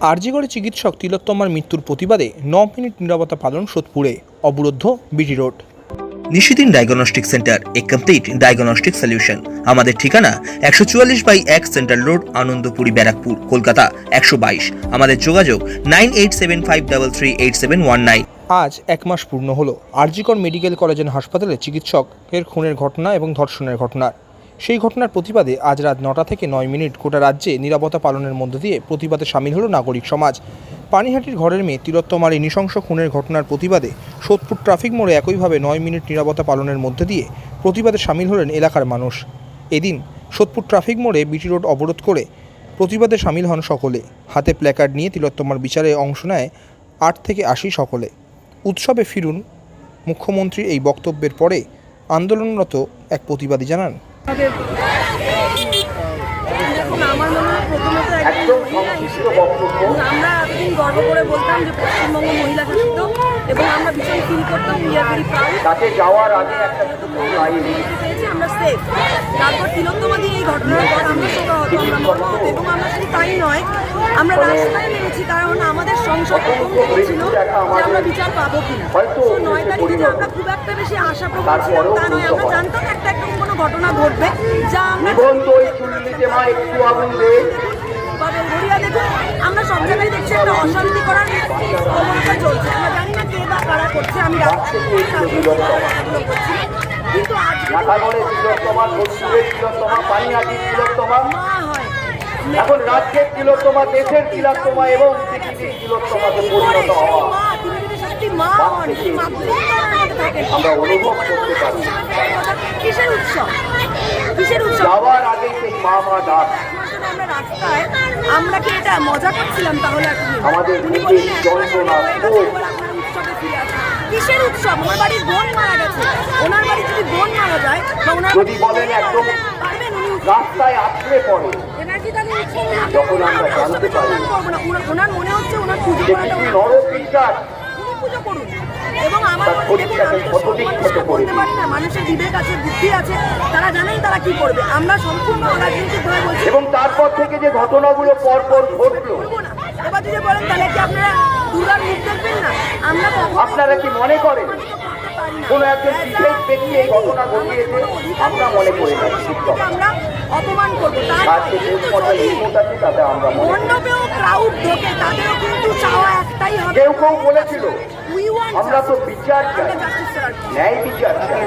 আরজিগড়ে চিকিৎসক তিলোত্তমার মৃত্যুর প্রতিবাদে ন মিনিট নিরাপত্তা পালন সোদপুরে। অবরুদ্ধ BT road. Nishidin diagnostic centre a complete diagnostic solution আমাদের ঠিকানা একশো চুয়াল্লিশ বাই এক সেন্ট্রাল রোড আনন্দপুরি ব্যারাকপুর কলকাতা একশো বাইশ। আমাদের যোগাযোগ nine eight seven five double three eight seven one nine. আজ এক মাস পূর্ণ হলো। আরজিকর মেডিকেল কলেজ অ্যান্ড হাসপাতালে চিকিৎসকের খুনের ঘটনা এবং ধর্ষণের ঘটনার। সেই ঘটনার প্রতিবাদে আজ রাত নটা থেকে নয় মিনিট গোটা রাজ্যে নিরাপত্তা পালনের মধ্য দিয়ে প্রতিবাদে সামিল হলো নাগরিক সমাজ। পানিহাটির ঘরের মেয়ে তিলোত্তমার এই নৃশংস খুনের ঘটনার প্রতিবাদে সোদপুর ট্রাফিক মোড়ে একইভাবে নয় মিনিট নিরাপত্তা পালনের মধ্যে দিয়ে প্রতিবাদে সামিল হলেন এলাকার মানুষ। এদিন সোদপুর ট্রাফিক মোড়ে বিটি রোড অবরোধ করে প্রতিবাদে সামিল হন সকলে। হাতে প্ল্যাকার্ড নিয়ে তিলোত্তমার বিচারে অংশ নেয় আট থেকে আশি সকলে। উৎসবে ফিরুন, মুখ্যমন্ত্রীর এই বক্তব্যের পরে আন্দোলনরত এক প্রতিবাদী জানান। দেখুন আমার মনে হয় প্রথমত একদম আমরা এতদিন গর্ব করে বলতাম যে পশ্চিমবঙ্গ মহিলা শাসিত এবং আমরা ভীষণ ফিল করতাম উই আর ভেরি প্রাউড তাকে যাওয়ার আগে একটা পেয়েছি আমরা সেফ তারপর তিলোত্তমাদি এই ঘটনার পর আমরা শোকাহত আমরা মর্মাহত এবং আমরা শুধু তাই নয় আমরা রাস্তায় নেমেছি কারণ আমাদের সংসদ প্রথম থেকে ছিল যে আমরা বিচার পাবো কিনা। নয় তারিখে যে আমরা খুব একটা বেশি আশা প্রবণ ছিলাম তা নয় আমরা জানতাম একটা একটা কোনো ঘটনা ঘটবে যা আমরা গড়িয়া দেখুন আমরা সব জায়গায় দেখছি একটা অশান্তি করার অবস্থা চলছে। আমরা জানি না কে বা কারা করছে আমি রাজনীতি কিন্তু তিলোত্তমা ভোজপুরে তিলোত্তমা পানিহাটি তিলোত্তমা। মা এখন রাজ্যের তিলোত্তমা দেশের তিলোত্তমা এবং পৃথিবীর তিলোত্তমাতে পরিণত হওয়া। আমরা অনুভব করতে পারি। কিসের উৎসব? কিসের উৎসব? যাওয়ার আগে সেই মা মা ডাক। আমরা রাস্তায় আমরা কি এটা মজা করছিলাম তাহলে? উনি বললেন। কিসের উৎসব? আমার বাড়ির বোন মারা গেছে। ওনার বাড়ি যদি বোন মারা যায় বা ওনার যদি বলেন একদম রাস্তায় পড়ে। যখন আমরা জানতে পারি। ওনার- ওনার মনে হচ্ছে ওনার পুজো করাটা ওনার পুজো করুন। এবং আমার দেখুন আমি তো সব মানুষকে বলতে পারি না মানুষের বিবেক আছে বুদ্ধি আছে তারা জানেন তারা কি করবে। আমরা সম্পূর্ণ রাজনৈতিকভাবে বলছি এবং তারপর থেকে যে ঘটনাগুলো পরপর ঘটলো এবার যদি বলেন তাহলে কি আপনারা দুর্গার মুখ দেখবেন না? আমরা আপনারা কি মনে করেন? পারি একজন বিশেষ ব্যক্তি এই ঘটনা ঘটিয়েছে? আমরা মনে করি না আমরা অপমান করব। তার। মণ্ডপেও ক্রাউড ঢোকে তাদেরও কেউ কেউ বলেছিল আমরা তো বিচার চাই ন্যায় বিচার চাই।